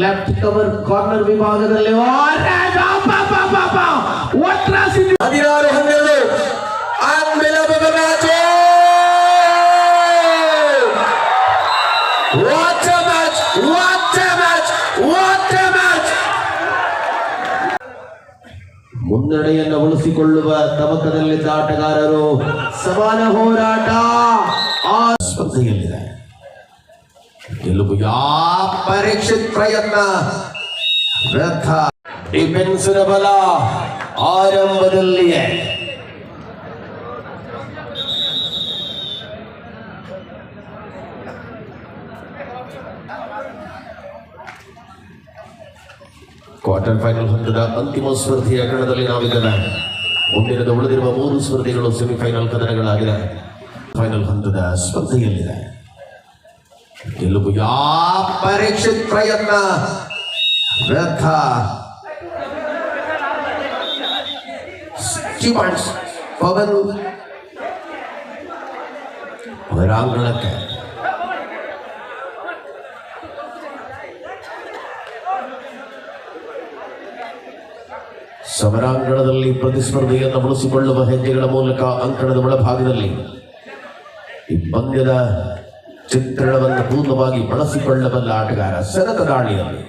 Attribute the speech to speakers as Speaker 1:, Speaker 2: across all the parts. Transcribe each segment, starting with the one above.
Speaker 1: Left cover corner ವಿಭಾಗದಲ್ಲಿ
Speaker 2: ಹದಿನಾರು ಹನ್ನೆರಡು. ಆದ್ಮೇಲೆ
Speaker 1: ಮುನ್ನಡೆಯನ್ನು ಉಳಿಸಿಕೊಳ್ಳುವ ತವಕದಲ್ಲಿದ್ದ ಆಟಗಾರರು ಸಮಾನ ಹೋರಾಟ ಆ ಸ್ಪರ್ಧೆಯಲ್ಲಿದೆ ಗೆಲುವು ಯಾವ ಪರೀಕ್ಷಿತ್ ಪ್ರಯತ್ನ ವ್ಯರ್ಥ ಡಿಫೆನ್ಸಿನ ಬಲ ಆರಂಭದಲ್ಲಿಯೇ ಕ್ವಾರ್ಟರ್ ಫೈನಲ್ ಹಂತದ ಅಂತಿಮ ಸ್ಪರ್ಧೆಯ ಕಣದಲ್ಲಿ ನಾವಿದ್ದೇವೆ ಮುಂದಿನದ ಉಳಿದಿರುವ ಮೂರು ಸ್ಪರ್ಧೆಗಳು ಸೆಮಿಫೈನಲ್ ಕದನಗಳಾಗಿದೆ ಫೈನಲ್ ಹಂತದ ಸ್ಪರ್ಧೆಯಲ್ಲಿದೆ. ಗೆಲುವು ಯಾ ಪರೀಕ್ಷಿತ್ ಪ್ರಯತ್ನ ವ್ಯರ್ಥ ಅವರಾಂಗಣಕ್ಕೆ ಹೊರಾಂಗಣಕ್ಕೆ ಸಮರಾಂಗಣದಲ್ಲಿ ಪ್ರತಿಸ್ಪರ್ಧೆಯನ್ನು ಬಳಸಿಕೊಳ್ಳುವ ಹೆಜ್ಜೆಗಳ ಮೂಲಕ ಅಂಕಣದ ಒಳಭಾಗದಲ್ಲಿ ಈ ಪಂದ್ಯದ ಚಿತ್ರಣವನ್ನು ಪೂರ್ಣವಾಗಿ ಬಳಸಿಕೊಳ್ಳಬಲ್ಲ ಆಟಗಾರ ಸರತ ದಾಳಿಯಲ್ಲಿ.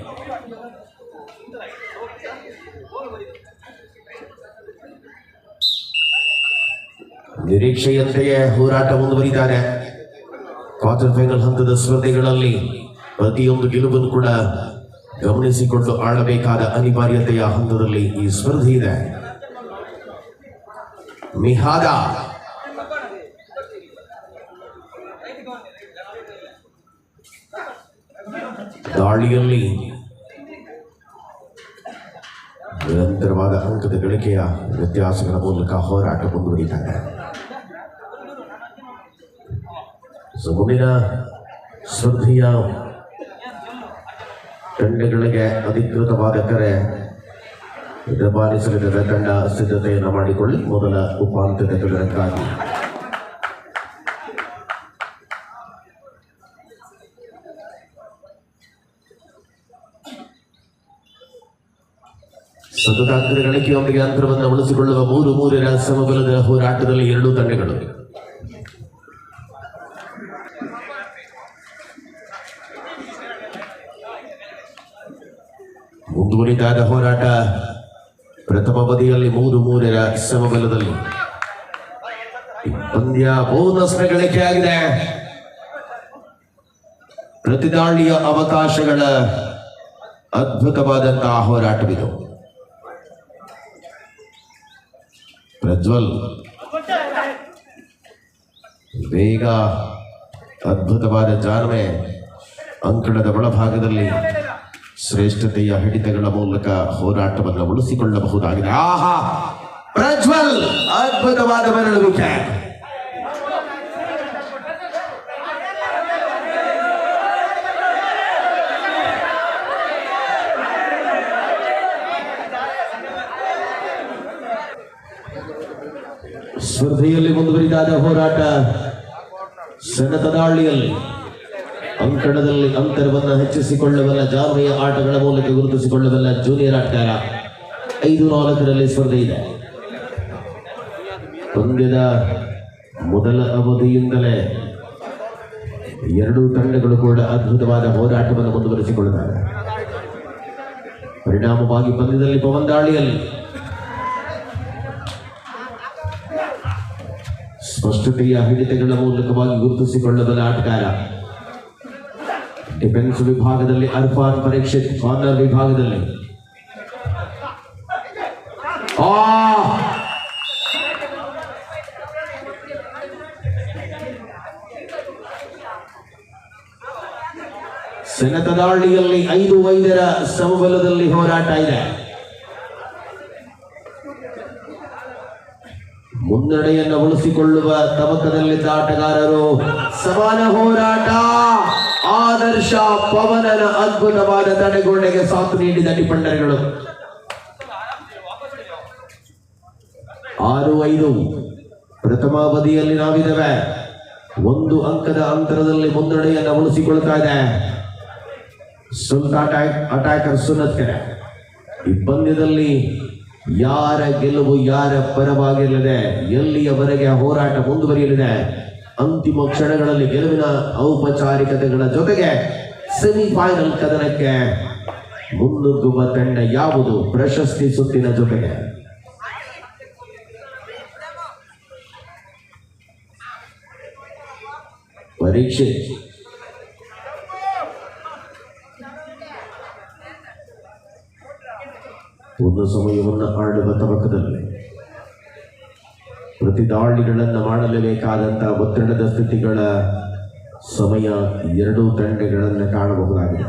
Speaker 1: ನಿರೀಕ್ಷೆಯಂತೆಯೇ ಹೋರಾಟ ಮುಂದುವರಿತಾರೆ ಕ್ವಾರ್ಟರ್ ಫೈನಲ್ ಹಂತದ ಸ್ಪರ್ಧೆಗಳಲ್ಲಿ ಪ್ರತಿಯೊಂದು ಗೆಲುವನ್ನು ಕೂಡ ಗಮನಿಸಿಕೊಂಡು ಆಡಬೇಕಾದ ಅನಿವಾರ್ಯತೆಯ ಹಂತದಲ್ಲಿ ಈ ಸ್ಪರ್ಧೆ ಇದೆ. ಮಿಹಾದ ದಾಳಿಯಲ್ಲಿ ನಿರಂತರವಾದ ಅಂಕದ ಗಳಿಕೆಯ ವ್ಯತ್ಯಾಸಗಳ ಮೂಲಕ ಹೋರಾಟ ಮುಂದುವರಿತಾರೆ. ಮುಂದಿನ ಸ್ಪರ್ಧೆಯ ತಂಡಗಳಿಗೆ ಅಧಿಕೃತವಾದ ಕರೆ ರವಾನಿಸಲಿರುವ ತಂಡ ಸಿದ್ಧತೆಯನ್ನು ಮಾಡಿಕೊಳ್ಳಿ. ಮೊದಲ ಉಪಾಂತ್ಯದ ಕದನಕ್ಕಾಗಿ ಸತತ ಅಂಕದ ಅಂತರವನ್ನು ಉಳಿಸಿಕೊಳ್ಳುವ ಮೂರು ಮೂರರ ಸಮಬಲದ ಹೋರಾಟದಲ್ಲಿ ಎರಡೂ ತಂಡಗಳು. ಮುಂದುವರಿದಾದ ಹೋರಾಟ ಪ್ರಥಮ ಬದಿಯಲ್ಲಿ ಮೂರು ಮೂರರ ಸಮಬಲದಲ್ಲಿ. ಪಂದ್ಯ ಬೋನಸ್ನ ಗಳಿಕೆ ಆಗಿದೆ ಪ್ರತಿದಾಳಿಯ ಅವಕಾಶಗಳ ಅದ್ಭುತವಾದಂತಹ ಹೋರಾಟವಿದು. ಪ್ರಜ್ವಲ್. ಬೇಗ ಅದ್ಭುತವಾದ ಜಾಣ್ಮೆ ಅಂಕಣದ ಒಳಭಾಗದಲ್ಲಿ ಶ್ರೇಷ್ಠತೆಯ ಹಿಡಿತಗಳ ಮೂಲಕ ಹೋರಾಟವನ್ನು ಉಳಿಸಿಕೊಳ್ಳಬಹುದಾಗಿದೆ. ಆಹಾ! ಪ್ರಜ್ವಲ್, ಅದ್ಭುತವಾದ ಮರಳುವಿಕೆ ಸ್ಪರ್ಧೆಯಲ್ಲಿ ಮುಂದುವರಿದಾದ ಹೋರಾಟ. ಸೆಣತ ದಾಳಿಯಲ್ಲಿ ಅಂಕಣದಲ್ಲಿ ಅಂತರವನ್ನು ಹೆಚ್ಚಿಸಿಕೊಳ್ಳಬಲ್ಲ ಜಾರ್ಮೆಯ ಆಟಗಳ ಮೂಲಕ ಗುರುತಿಸಿಕೊಳ್ಳಬಲ್ಲ ಜೂನಿಯರ್ ಆಟಗಾರ ಐದು ನಾಲ್ಕರಲ್ಲಿ ಸ್ಪರ್ಧೆ ಇದೆ. ಪಂದ್ಯದ ಮೊದಲ ಅವಧಿಯಿಂದಲೇ ಎರಡೂ ತಂಡಗಳು ಕೂಡ ಅದ್ಭುತವಾದ ಹೋರಾಟವನ್ನು ಮುಂದುವರಿಸಿಕೊಳ್ಳುತ್ತಾರೆ. ಪರಿಣಾಮವಾಗಿ ಪಂದ್ಯದಲ್ಲಿ ಪವನ್ ದಾಳಿಯಲ್ಲಿ ಸ್ಪಷ್ಟತೆಯ ಹಿಡಿತಗಳ ಮೂಲಕವಾಗಿ ಗುರುತಿಸಿಕೊಳ್ಳದ ಆಟಗಾರ. ಡಿಫೆನ್ಸ್ ವಿಭಾಗದಲ್ಲಿ ಅರ್ಫಾನ್ ಪರೀಕ್ಷೆ, ಕಾರ್ನರ್ ವಿಭಾಗದಲ್ಲಿ. ಆ! ಸೆನೆತ ಐದು ವೈದ್ಯರ ಸಮಬಲದಲ್ಲಿ ಹೋರಾಟ ಇದೆ. ಮುನ್ನಡೆಯನ್ನು ಉಳಿಸಿಕೊಳ್ಳುವ ತಮಕದಲ್ಲಿದ್ದ ಆಟಗಾರರು ಸಮಾನ ಹೋರಾಟ, ಆದರ್ಶ, ಪವನನ ಅದ್ಭುತವಾದ ತಡೆಗೋಡೆಗೆ ಸಾಥ್ ನೀಡಿದ ಡಿಫೆಂಡರ್ಗಳು ಆರು ಐದು. ಪ್ರಥಮ ಅವಧಿಯಲ್ಲಿ ನಾವಿದ್ದೇವೆ. ಒಂದು ಅಂಕದ ಅಂತರದಲ್ಲಿ ಮುನ್ನಡೆಯನ್ನು ಉಳಿಸಿಕೊಳ್ತಾ ಇದೆ. ಸುಲ್ತಾನ್ ಅಟ್ಯಾಕ್, ಅಟ್ಯಾಕರ್ ಸುನತ್ ಕೆರೆ. ಈ ಪಂದ್ಯದಲ್ಲಿ ಯಾರ ಗೆಲುವು ಯಾರ ಪರವಾಗಿರಲಿದೆ, ಎಲ್ಲಿಯವರೆಗೆ ಹೋರಾಟ ಮುಂದುವರಿಯಲಿದೆ? ಅಂತಿಮ ಕ್ಷಣಗಳಲ್ಲಿ ಗೆಲುವಿನ ಔಪಚಾರಿಕತೆಗಳ ಜೊತೆಗೆ ಸೆಮಿಫೈನಲ್ ಕದನಕ್ಕೆ ಮುನ್ನುಗ್ಗುವ ತಂಡ ಯಾವುದು? ಪ್ರಶಸ್ತಿ ಸುತ್ತಿನ ಜೊತೆಗೆ. ಪರೀಕ್ಷೆ. ಒಂದು ಸಮಯವನ್ನು ಆಡುವ ತವಕದಲ್ಲಿ. ಪ್ರತಿ ದಾಳಿಗಳನ್ನು ಮಾಡಲೇಬೇಕಾದಂತಹ ಒತ್ತಡದ ಸ್ಥಿತಿಗಳ ಸಮಯ ಎರಡೂ ತಂಡಗಳನ್ನು ಕಾಣಬಹುದಾಗಿದೆ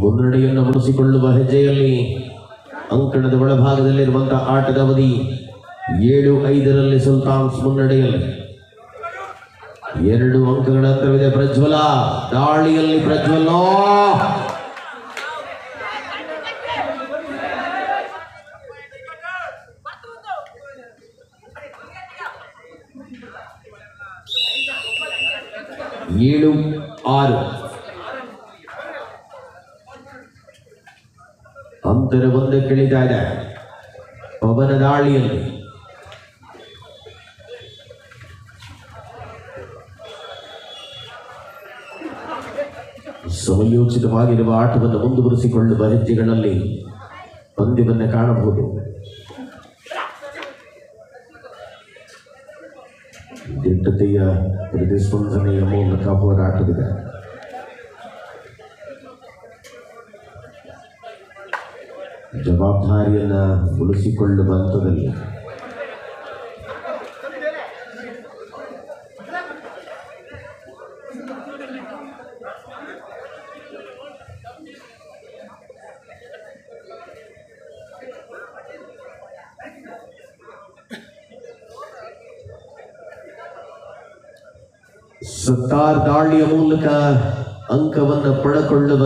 Speaker 1: ಮುನ್ನಡೆಯನ್ನು ಉಳಿಸಿಕೊಳ್ಳುವ ಹೆಜ್ಜೆಯಲ್ಲಿ ಅಂಕಣದ ಒಳಭಾಗದಲ್ಲಿರುವಂತಹ ಆಟದ ಅವಧಿ ಏಳು ಐದರಲ್ಲಿ ಸುಲ್ತಾನ್ಸ್ ಮುನ್ನಡೆಯಲ್ಲಿ ಎರಡು ಅಂಕಗಳ ಪ್ರಜ್ವಲ. ದಾಳಿಯಲ್ಲಿ ಪ್ರಜ್ವಲ. ಏಳು ಆರು. ಅಂತರ ಒಂದಕ್ಕೆ ಇಳಿತಾ ಇದೆ. ಪವನ ದಾಳಿಯಲ್ಲಿ. ಸಮಯೋಚಿತವಾಗಿರುವ ಆಟವನ್ನು ಮುಂದುವರಿಸಿಕೊಳ್ಳುವ ಹೆಜ್ಜೆಗಳಲ್ಲಿ ಪಂದ್ಯವನ್ನು ಕಾಣಬಹುದು. ದಿಟ್ಟತೆಯ ಪ್ರತಿಸ್ಪಂದನೆಯ ಮೂಲಕ ಹೋರಾಟವಿದೆ. ಜವಾಬ್ದಾರಿಯನ್ನು ಉಳಿಸಿಕೊಳ್ಳುವ ಹಂತದಲ್ಲಿ ಸತ್ತಾರ್ ದಾಳಿಯ ಮೂಲಕ ಅಂಕವನ್ನು ಪಡೆಕೊಳ್ಳುವ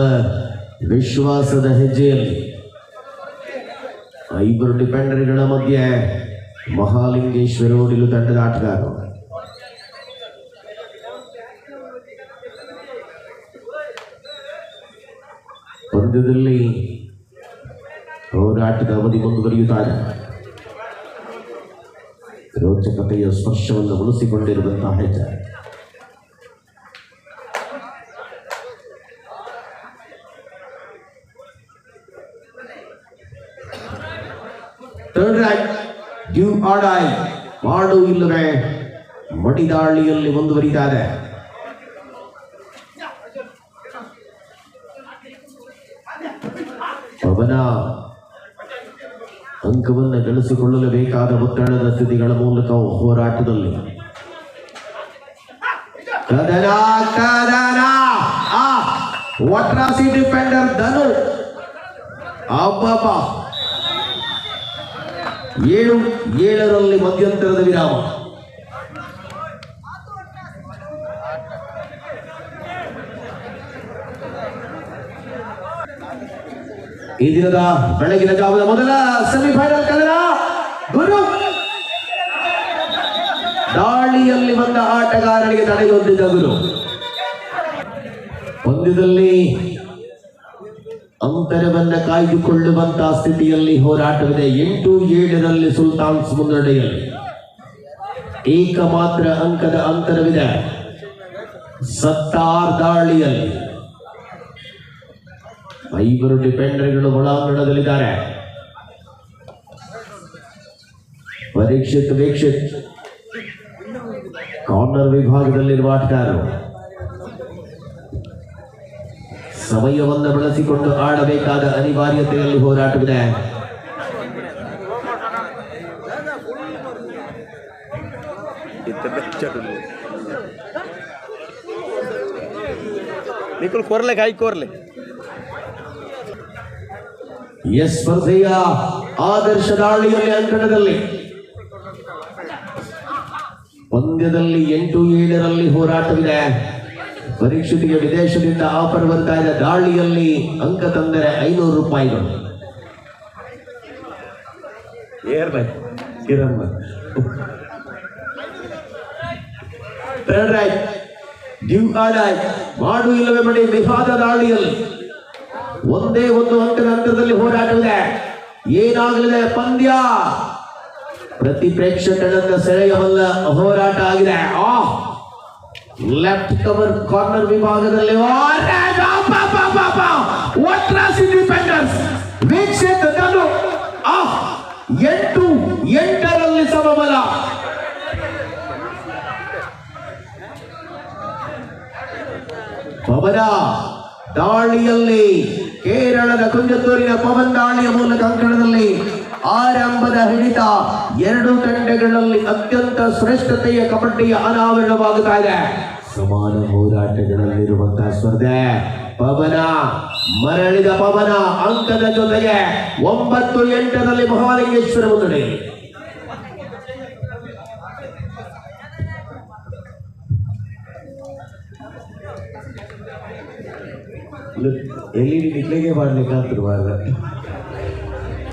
Speaker 1: ವಿಶ್ವಾಸದ ಹೆಜ್ಜೆಯಲ್ಲಿ ಇಬ್ಬರು ಡಿಫೆಂಡರ್ಗಳ ಮಧ್ಯೆ ಮಹಾಲಿಂಗೇಶ್ವರ ಓಡಿಲು ತಂಡದ ಆಟಗಾರರು. ಪಂದ್ಯದಲ್ಲಿ ಹೋರಾಟದ ಅವಧಿ ಮುಂದುವರಿಯುತ್ತಾರೆ. ರೋಚಕತೆಯ ಸ್ಪರ್ಶವನ್ನು ಉಳಿಸಿಕೊಂಡಿರುವಂತಹ ಹೆಜ್ಜೆ. ರೈಟ್ ಡ್ಯೂ ಐ ಮಾಡು ಇಲ್ಲವೇ? ಮಡಿದಾಳಿಯಲ್ಲಿ ಮುಂದುವರಿತಾ ಇದೆ ಪವನ. ಅಂಕವನ್ನು ಗಳಿಸಿಕೊಳ್ಳಲೇಬೇಕಾದ ಒತ್ತಡದ ಸ್ಥಿತಿಗಳ ಮೂಲಕ ಹೋರಾಟದಲ್ಲಿ. ಕದನ ಕದನ. ಆ, ಒಟ್ರಾಸಿ ಡಿಫೆಂಡರ್ ಧನು. ಅಬ್ಬಬ್ಬ. ಏಳು, ಏಳರಲ್ಲಿ ಮಧ್ಯಂತರದ ವಿರಾಮ. ಈ ದಿನದ ಬೆಳಗಿನ ಜಾವದ ಮೊದಲ ಸೆಮಿಫೈನಲ್ ಕದನ ಗುರು. ದಾಳಿಯಲ್ಲಿ ಬಂದ ಆಟಗಾರರಿಗೆ ತಡೆಯೊಡ್ಡಿದ ಗುರು. ಪಂದ್ಯದಲ್ಲಿ ಅಂತರವನ್ನ ಕಾಯ್ದುಕೊಳ್ಳುವಂತಹ ಸ್ಥಿತಿಯಲ್ಲಿ ಹೋರಾಟವಿದೆ. ಎಂಟು ಏಳರಲ್ಲಿ ಸುಲ್ತಾನ್ಸ್ ಮುನ್ನಡೆಯಲ್ಲಿ ಏಕಮಾತ್ರ ಅಂಕದ ಅಂತರವಿದೆ. ಸತ್ತಾರ್ ದಾಳಿಯಲ್ಲಿ. ಐವರು ಡಿಫೆಂಡರ್ಗಳು ಒಳಾಂಗಣದಲ್ಲಿದ್ದಾರೆ. ಪರೀಕ್ಷಿತ್, ವೀಕ್ಷಿತ್. ಕಾರ್ನರ್ ವಿಭಾಗದಲ್ಲಿರುವ ಆಟಗಾರರು. ಸಮಯವನ್ನು ಬಳಸಿಕೊಂಡು ಆಡಬೇಕಾದ ಅನಿವಾರ್ಯತೆಯಲ್ಲಿ ಹೋರಾಟವಿದೆ.
Speaker 3: ನಿಖಿಲ್ ಕೊರ್ಲೆ ಕಾಯಿ ಕೊರ್ಲೆ.
Speaker 1: ಎಸ್ ಸ್ಪರ್ಧೆಯ ಆದರ್ಶ ದಾಳಿಯಲ್ಲಿ ಅಂಕಣದಲ್ಲಿ ಪಂದ್ಯದಲ್ಲಿ ಎಂಟು ಏಳರಲ್ಲಿ ಹೋರಾಟವಿದೆ. ಪರೀಕ್ಷೆಗೆ ವಿದೇಶದಿಂದ ಆಫರ್ ಬರ್ತಾ ಇದೆ ದಾಳಿಯಲ್ಲಿ ಅಂಕ ತಂದರೆ ಐನೂರು ರೂಪಾಯಿಗಳು. ಮಾಡು ಇಲ್ಲವೇ ಮಾಡಿ ವಿವಾದ ದಾಳಿಯಲ್ಲಿ. ಒಂದೇ ಒಂದು ಹಂತದ ಹಂತದಲ್ಲಿ ಹೋರಾಟವಿದೆ. ಏನಾಗಲಿದೆ ಪಂದ್ಯ? ಪ್ರತಿ ಪ್ರೇಕ್ಷಕರನ್ನ ಸೆಳೆಯಬಲ್ಲ ಹೋರಾಟ ಆಗಿದೆ. ಆ ಲೆಫ್ಟ್ ಕವರ್ ಕಾರ್ನರ್ ವಿಭಾಗದಲ್ಲಿ ಇಂಡಿಪೆಂಡೆನ್ಸ್ ವೀಕ್ಷಕರು ಆ, ಎಂಟು, ಎಂಟರಲ್ಲಿ ಸಮಬಲ. ಪವನ ದಾಳಿಯಲ್ಲಿ ಕೇರಳದ ಕುಂಜತ್ತೂರಿನ ಪವನ್ ದಾಳಿಯ ಮೂಲಕ ಅಂಕಣದಲ್ಲಿ ಆರಂಭದ ಹಿಡಿತ ಎರಡು ತಂಡಗಳಲ್ಲಿ ಅತ್ಯಂತ ಶ್ರೇಷ್ಠತೆಯ ಕಬಡ್ಡಿಯ ಅನಾವರಣವಾಗುತ್ತಾ ಇದೆ. ಸಮಾನ ಹೋರಾಟಗಳಲ್ಲಿರುವಂತಹ ಸ್ಪರ್ಧೆ. ಪವನ, ಮರಳಿದ ಪವನ ಅಂಕದ ಜೊತೆಗೆ ಒಂಬತ್ತು ಎಂಟರಲ್ಲಿ ಮಹಾಲಿಂಗೇಶ್ವರ ಮುನ್ನಡೆ. ಎಲ್ಲಿ ಇ ಮಾಡ್ಲಿಕ್ಕೆ ನಿಕ್ಲೆಗೆ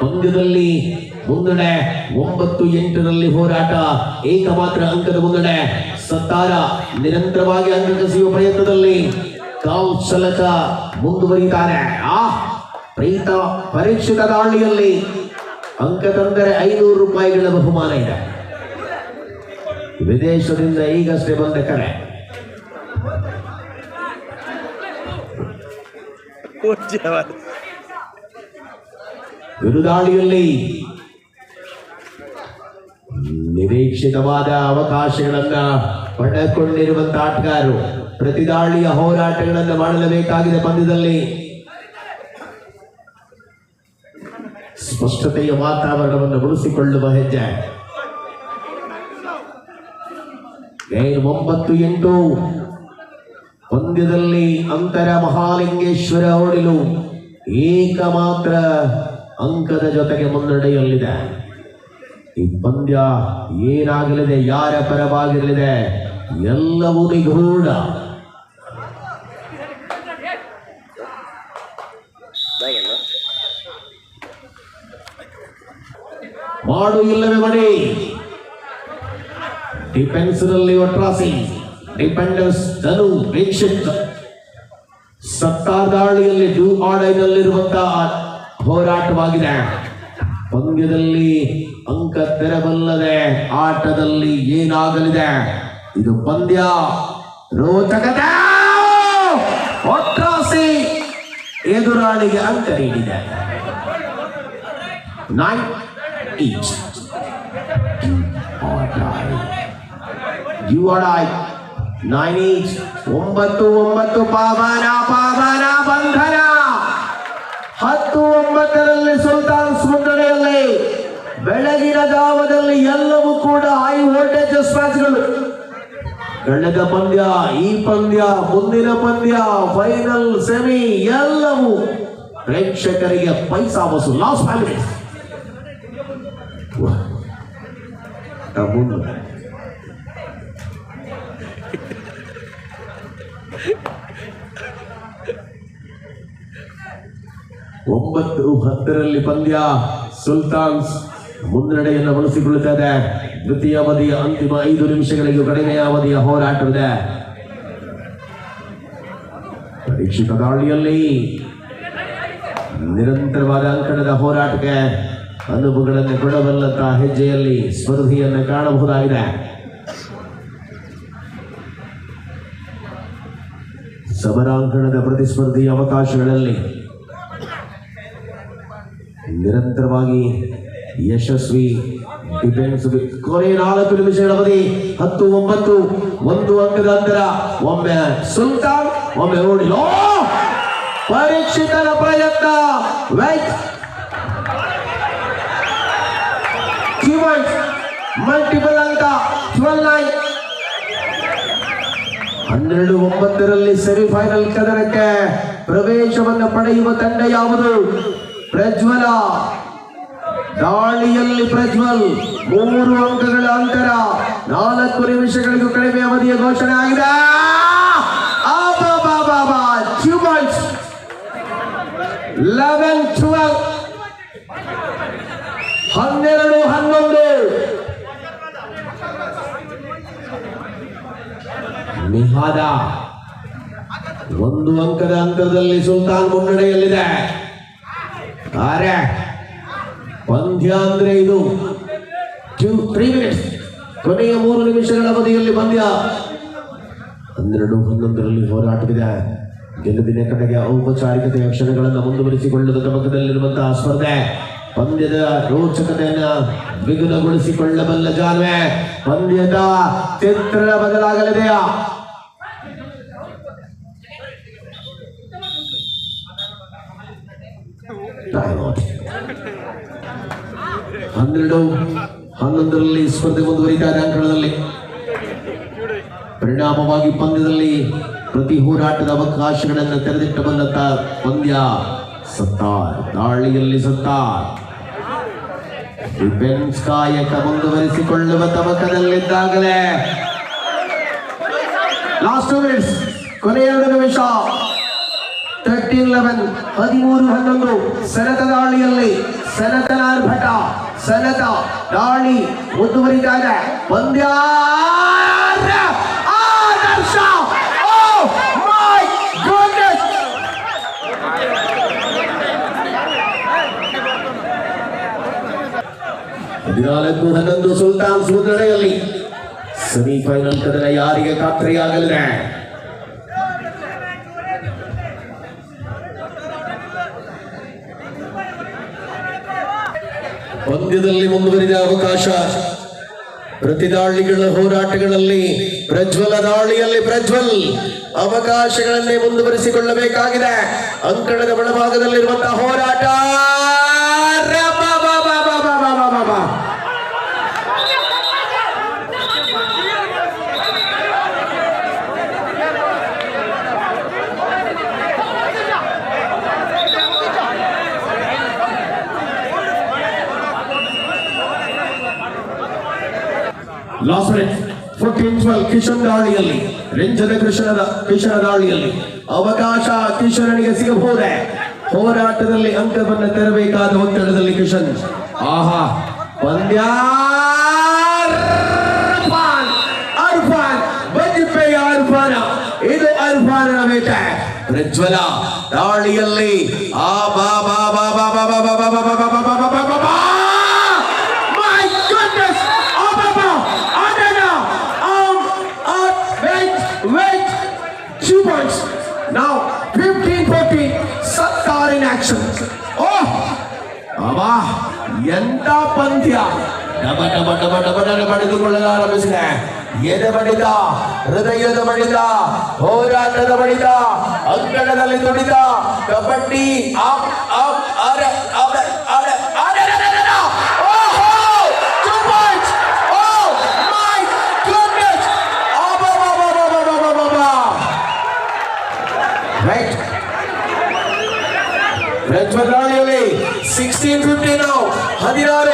Speaker 1: ಪಂದ್ಯದಲ್ಲಿ ಮುನ್ನಡೆ ಒಂಬತ್ತು ಎಂಟರಲ್ಲಿ ಹೋರಾಟ. ಏಕಮಾತ್ರ ಅಂಕದ ಮುನ್ನಡೆ ಸತ್ತಾರ ನಿರಂತರವಾಗಿ ಅಂಕ ಕಸಿಯುವ ಪ್ರಯತ್ನದಲ್ಲಿ ಕೌಶಲಕ ಮುಂದುವರಿತಾನೆ ಆ ಪ್ರೀತ ಪರೀಕ್ಷಿತ ದಾಳಿಯಲ್ಲಿ ಅಂಕ ತಂದರೆ ಐನೂರು ರೂಪಾಯಿಗಳ ಬಹುಮಾನ ಇದೆ. ವಿದೇಶದಿಂದ ಈಗಷ್ಟೇ ಬಂದ ಕರೆ. ಬಿರುದಾಳಿಯಲ್ಲಿ ನಿರೀಕ್ಷಿತವಾದ ಅವಕಾಶಗಳನ್ನ ಪಡೆದುಕೊಂಡಿರುವಂತ ಆಟಗಾರರು ಪ್ರತಿದಾಳಿಯ ಹೋರಾಟಗಳನ್ನು ಮಾಡಲೇಬೇಕಾಗಿದೆ ಪಂದ್ಯದಲ್ಲಿ ಸ್ಪಷ್ಟತೆಯ ವಾತಾವರಣವನ್ನು ಉಳಿಸಿಕೊಳ್ಳುವ ಹೆಜ್ಜೆ ಒಂಬತ್ತು ಎಂಟು ಪಂದ್ಯದಲ್ಲಿ ಅಂತರ ಮಹಾಲಿಂಗೇಶ್ವರ ಏಕ ಏಕಮಾತ್ರ ಅಂಕದ ಜೊತೆಗೆ ಮುನ್ನಡೆಯಲ್ಲಿದೆ. ಈ ಪಂದ್ಯ ಏನಾಗಲಿದೆ? ಯಾರ ಪರವಾಗಿರಲಿದೆ? ಎಲ್ಲವೂ ನಿಗೂಢ. ಮಾಡು ಇಲ್ಲವೇ ಮಾಡಿ ಡಿಫೆನ್ಸ್ನಲ್ಲಿ ಒಟ್ರಾಸಿ. ಡಿಪೆಂಡೆನ್ಸ್ ಧನು ವೀಕ್ಷಕ ಸತ್ತಾರ್ ದಾಳಿಯಲ್ಲಿ ಡ್ಯೂ ಆಡೈನಲ್ಲಿರುವಂತಹ ಹೋರಾಟವಾಗಿದೆ. ಪಂದ್ಯದಲ್ಲಿ ಅಂಕ ತೆರಬಲ್ಲದೆ ಆಟದಲ್ಲಿ ಏನಾಗಲಿದೆ? ಇದು ಪಂದ್ಯ ರೋಚಕತೆ! ಒಟ್ರಾಸಿ ಎದುರಾಳಿಗೆ ಅಂಕ ನೀಡಿದೆ. ನೈನ್ ಈಚ್ ಯು ಆರ್ ಐ ನೈನ್ ಈಚ್ ಒಂಬತ್ತು ಒಂಬತ್ತು. ಪಾವನ ಪಾವನ, ಬಂಧನ! ಹತ್ತು ಒಂಬತ್ತರಲ್ಲಿ ಸುಲ್ತಾನ್ ಸುಂದರೆಯಲ್ಲಿ ಬೆಳಗಿನ ಜಾವದಲ್ಲಿ ಎಲ್ಲವೂ ಕೂಡ ಹೈ ವೋಲ್ಟೇಜ್ ಮ್ಯಾಚ್ಗಳು ಕಳೆದ ಪಂದ್ಯ, ಈ ಪಂದ್ಯ, ಮುಂದಿನ ಪಂದ್ಯ ಫೈನಲ್ ಸೆಮಿ ಎಲ್ಲವೂ ಪ್ರೇಕ್ಷಕರಿಗೆ ಪೈಸಾ ವಸೂಲು. ಲಾಸ್ ಫ್ಯಾಮಿಲಿ ಒಂಬತ್ತು ಹತ್ತರಲ್ಲಿ ಪಂದ್ಯ. ಸುಲ್ತಾನ್ಸ್ ಮುನ್ನಡೆಯನ್ನು ಬಳಸಿಕೊಳ್ಳುತ್ತದೆ ದ್ವಿತೀಯ ಅವಧಿಯ ಅಂತಿಮ ಐದು ನಿಮಿಷಗಳಿಗೂ ಕಡಿಮೆ ಅವಧಿಯ ಹೋರಾಟವಿದೆ. ಪರೀಕ್ಷಿತ ದಾಳಿಯಲ್ಲಿ ನಿರಂತರವಾದ ಅಂಕಣದ ಹೋರಾಟಕ್ಕೆ ಅನುಭವಗಳನ್ನು ಕೊಡಬಲ್ಲಂತಹ ಹೆಜ್ಜೆಯಲ್ಲಿ ಸ್ಪರ್ಧೆಯನ್ನು ಕಾಣಬಹುದಾಗಿದೆ. ಸಮರಾಂಕಣದ ಪ್ರತಿಸ್ಪರ್ಧಿ ಅವಕಾಶಗಳಲ್ಲಿ ನಿರಂತರವಾಗಿ ಯಶಸ್ವಿ ಡಿಫೆನ್ಸ್ ಕೊನೆ ನಾಲ್ಕು ನಿಮಿಷಗಳ ಅವಧಿ, ಹತ್ತು, ಒಂಬತ್ತು, ಒಂದು ಅಂಕದ ಅಂತರ. ಒಮ್ಮೆ ಸುಲ್ತಾನ್, ಒಮ್ಮೆ ಓಡಿಲೋ ಪರೀಕ್ಷಿತನ ಪ್ರಯತ್ನ. ವೈಟ್ ಮಲ್ಟಿಪಲ್ ಅಂಕ. ಟ್ವೆಲ್ ನೈನ್ ಹನ್ನೆರಡು, ಒಂಬತ್ತರಲ್ಲಿ ಸೆಮಿಫೈನಲ್ ಕದನಕ್ಕೆ ಪ್ರವೇಶವನ್ನು ಪಡೆಯುವ ತಂಡ ಯಾವುದು? ಪ್ರಜ್ವಲ. ದಾಳಿಯಲ್ಲಿ ಪ್ರಜ್ವಲ್, ಮೂರು ಅಂಕಗಳ ಅಂತರ. ನಾಲ್ಕು ನಿಮಿಷಗಳಿಗೂ ಕಡಿಮೆ ಅವಧಿಯ ಘೋಷಣೆ ಆಗಿದೆ. ಲೆವೆನ್ ಹನ್ನೆರಡು, ಹನ್ನೊಂದು. ನಿಹಾದ. ಒಂದು ಅಂಕದ ಅಂತರದಲ್ಲಿ ಸುಲ್ತಾನ್ ಮುನ್ನಡೆಯಲ್ಲಿದೆ. ಆರೆ ಪಂದ್ಯ ಅಂದ್ರೆ ಇದು. ಟ್ಯೂ ತ್ರೀ ಮಿನಿಟ್ಸ್ ಕೊನೆಯ ಮೂರು ನಿಮಿಷಗಳ ಅವಧಿಯಲ್ಲಿ ಪಂದ್ಯ. ಹನ್ನೆರಡು, ಹನ್ನೊಂದರಲ್ಲಿ ಹೋರಾಟವಿದೆ. ಗೆಲುವಿನ ಕಡೆಗೆ ಔಪಚಾರಿಕತೆಯ ಕ್ಷಣಗಳನ್ನು ಮುಂದುವರಿಸಿಕೊಳ್ಳುವ ಕ್ರಮದಲ್ಲಿರುವಂತಹ ಸ್ಪರ್ಧೆ. ಪಂದ್ಯದ ರೋಚಕತೆಯನ್ನು ದ್ವಿಗುಣಗೊಳಿಸಿಕೊಳ್ಳಬಲ್ಲ ಜಾನ್ವೆ. ಪಂದ್ಯದ ಚಿತ್ರಣ ಬದಲಾಗಲಿದೆಯಾ? ಹನ್ನೆರಡು, ಹನ್ನೊಂದರಲ್ಲಿ ಸ್ಪರ್ಧೆ ಮುಂದುವರಿತಾರೆ ಅಂಕಣದಲ್ಲಿ. ಪರಿಣಾಮವಾಗಿ ಪಂದ್ಯದಲ್ಲಿ ಪ್ರತಿ ಹೋರಾಟದ ಅವಕಾಶಗಳನ್ನು ತೆರೆದಿಟ್ಟು ಬಂದಂತ ಪಂದ್ಯ ಸತ್ತಾರ್, ದಾಳಿಯಲ್ಲಿ ಸತ್ತಾರ್. ಡಿಫೆನ್ಸ್ ಕಾಯಕ ಮುಂದುವರಿಸಿಕೊಳ್ಳುವ ತಬಕದಲ್ಲಿದ್ದಾಗಲೇ ಲಾಸ್ಟ್ ಮಿನಿಟ್ಸ್ ಕೊನೆಯ ನಿಮಿಷ. ತರ್ಟೀನ್ ಲೆವೆನ್ ಹದಿಮೂರು ಹನ್ನೊಂದು, ಸನತ ದಾಳಿಯಲ್ಲಿ ಸೆನೆತನ ಆರ್ಭಟ ಸನತ ದಾಳಿ ಮುಂದುವರಿತಾ ಇದೆ ಪಂದ್ಯ ಆದರ್ಶ! ಹದಿನಾಲ್ಕು ಹನ್ನೊಂದು ಸುಲ್ತಾನ್ ಮುನ್ನಡೆಯಲ್ಲಿ ಸೆಮಿಫೈನಲ್ ಕದನ ಯಾರಿಗೆ ಖಾತ್ರಿಯಾಗಲಿದೆ? ಪಂದ್ಯದಲ್ಲಿ ಮುಂದುವರಿದ ಅವಕಾಶ. ಪ್ರತಿದಾಳಿಗಳ ಹೋರಾಟಗಳಲ್ಲಿ ಪ್ರಜ್ವಲ ದಾಳಿಯಲ್ಲಿ ಪ್ರಜ್ವಲ್ ಅವಕಾಶಗಳನ್ನೇ ಮುಂದುವರಿಸಿಕೊಳ್ಳಬೇಕಾಗಿದೆ. ಅಂಕಣದ ಒಳಭಾಗದಲ್ಲಿರುವಂತಹ ಹೋರಾಟ. ಲಾಸ್ಟ್ ಫೋರ್ಟೀನ್ ಟ್ವೆಲ್ ಕಿಶನ್ ದಾಳಿಯಲ್ಲಿ ರಂಜನ ಕೃಷ್ಣದ ಕಿಶನ ದಾಳಿಯಲ್ಲಿ ಅವಕಾಶ ಕಿಶನನಿಗೆ ಸಿಗಬಹುದೇ ಹೋರಾಟದಲ್ಲಿ ಅಂಕವನ್ನು ತೆರಬೇಕಾದ ಒತ್ತಡದಲ್ಲಿ ಕಿಶನ್ ಆಹಾ ಪಂದ್ಯ ಇದು ಪ್ರಜ್ವಲ ದಾಳಿಯಲ್ಲಿ ಆ ಬಾ ಬಾ ಬಾ ಬಾ ಬಾ ಬಾ ಬಾ ಬಾ ಬಾ ಬಾ ಬಾ ಬಾ Two points. Now, 15-14. Sattar in action. Oh! ಅವಾ ಎಂತ ಪಂದ್ಯ ಡಬ ಡಬ ಡಬ ಡಬ ಡಬ ಬಡಿದುಕೊಳ್ಳಲಾರಂಭಿಸಿದೆ ಎದೆ ಬಡಿದ ಹೃದಯದ ಬಡಿದ ಹೋರಾಟದ ಬಡಿದ ಅಂಕಣದಲ್ಲಿ ತುಡಿದ ಕಬಡ್ಡಿ ಅಪ್ ಅಪ್ ಅರ ಅರ ಅರ ಅರ ಸಿಕ್ಸ್ಟೀನ್ ಫಿಫ್ಟೀನ್ ಹದಿನಾರು